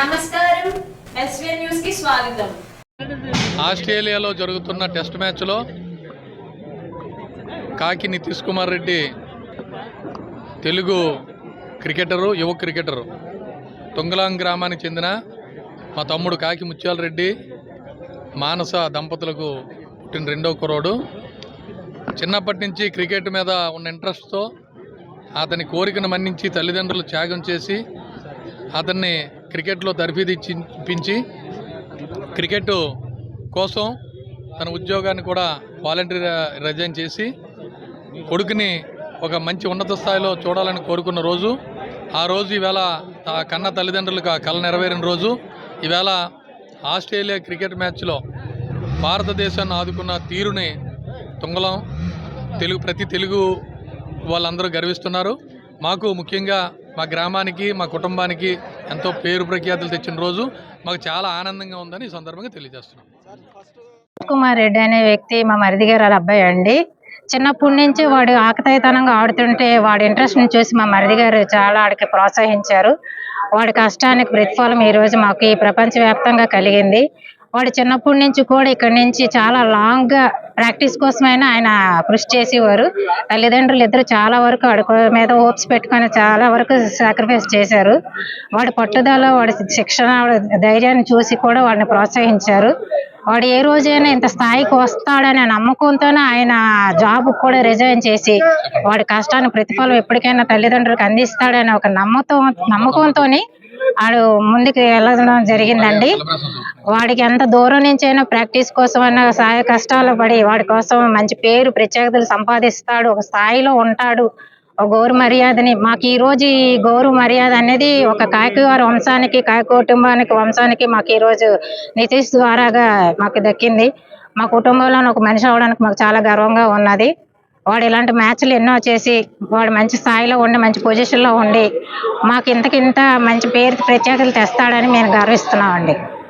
నమస్కారం. ఎస్వీఎన్ న్యూస్కి స్వాగతం. ఆస్ట్రేలియాలో జరుగుతున్న టెస్ట్ మ్యాచ్లో కాకి నితీష్ కుమార్ రెడ్డి తెలుగు క్రికెటరు యువ క్రికెటరు. తుంగలాం గ్రామానికి చెందిన మా తమ్ముడు కాకి ముత్యాల రెడ్డి మానస దంపతులకు పుట్టిన రెండో కురోడు చిన్నప్పటి నుంచి క్రికెట్ మీద ఉన్న ఇంట్రెస్ట్తో అతని కోరికను మన్నించి తల్లిదండ్రులు త్యాగం చేసి అతన్ని క్రికెట్లో తరఫీదిచ్చించి క్రికెట్ కోసం తన ఉద్యోగాన్ని కూడా వాలంటరీ రిజైన్ చేసి కొడుకుని ఒక మంచి ఉన్నత స్థాయిలో చూడాలని కోరుకున్న రోజు ఆ రోజు ఈవేళ కన్న తల్లిదండ్రులకు ఆ కళ నెరవేరిన రోజు ఈవేళ ఆస్ట్రేలియా క్రికెట్ మ్యాచ్లో భారతదేశాన్ని ఆదుకున్న తీరుని తుంగలం తెలుగు ప్రతి తెలుగు వాళ్ళందరూ గర్విస్తున్నారు. మాకు ముఖ్యంగా మా గ్రామానికి మా కుటుంబానికి ఎంతో పేరు ప్రఖ్యాతులు తెచ్చిన రోజు మాకు చాలా ఆనందంగా ఉందని ఈ సందర్భంగా తెలియజేస్తున్నాం. కుమార్ రెడ్డి అనే వ్యక్తి మా మరిది గారు వాళ్ళ అబ్బాయి అండి. చిన్నప్పటి నుంచి వాడు ఆకతాయితనంగా ఆడుతుంటే వాడి ఇంట్రెస్ట్ని చూసి మా మరిది గారు చాలా ఆడికి ప్రోత్సహించారు. వాడి కష్టానికి ప్రతిఫలం ఈ రోజు మాకు ఈ ప్రపంచ వ్యాప్తంగా కలిగింది. వాడు చిన్నప్పటి నుంచి కూడా ఇక్కడ నుంచి చాలా లాంగ్గా ప్రాక్టీస్ కోసమైనా ఆయన కృషి చేసేవారు. తల్లిదండ్రులు ఇద్దరు చాలా వరకు వాడి మీద హోప్స్ పెట్టుకొని చాలా వరకు సాక్రిఫైస్ చేశారు. వాడి పట్టుదల వాడి శిక్షణ వాడి ధైర్యాన్ని చూసి కూడా వాడిని ప్రోత్సహించారు. వాడు ఏ రోజైనా ఇంత స్థాయికి వస్తాడనే నమ్మకంతోనే ఆయన జాబ్ కూడా రిజైన్ చేసి వాడి కష్టాన్ని ప్రతిఫలం ఎప్పటికైనా తల్లిదండ్రులకు అందిస్తాడనే ఒక నమ్మకం నమ్మకంతోని వాడు ముందుకు వెళ్ళడం జరిగిందండి. వాడికి ఎంత దూరం నుంచి అయినా ప్రాక్టీస్ కోసం అయినా సాయ కష్టాలు పడి వాడి కోసం మంచి పేరు ప్రత్యేకతలు సంపాదిస్తాడు. ఒక స్థాయిలో ఉంటాడు. ఒక గౌరవ మర్యాదని. మాకు ఈ రోజు ఈ గౌరవ మర్యాద అనేది ఒక కాకివారి వంశానికి కాకి కుటుంబానికి వంశానికి మాకు ఈ రోజు నితీష్ ద్వారాగా మాకు దక్కింది. మా కుటుంబంలో ఒక మనిషి అవడానికి మాకు చాలా గర్వంగా ఉన్నది. వాడు ఇలాంటి మ్యాచ్లు ఎన్నో చేసి వాడు మంచి స్థాయిలో ఉండి మంచి పొజిషన్లో ఉండి మాకు ఇంతకింత మంచి పేరు ప్రత్యేకతలు తెస్తాడని మేము గర్విస్తున్నామండి.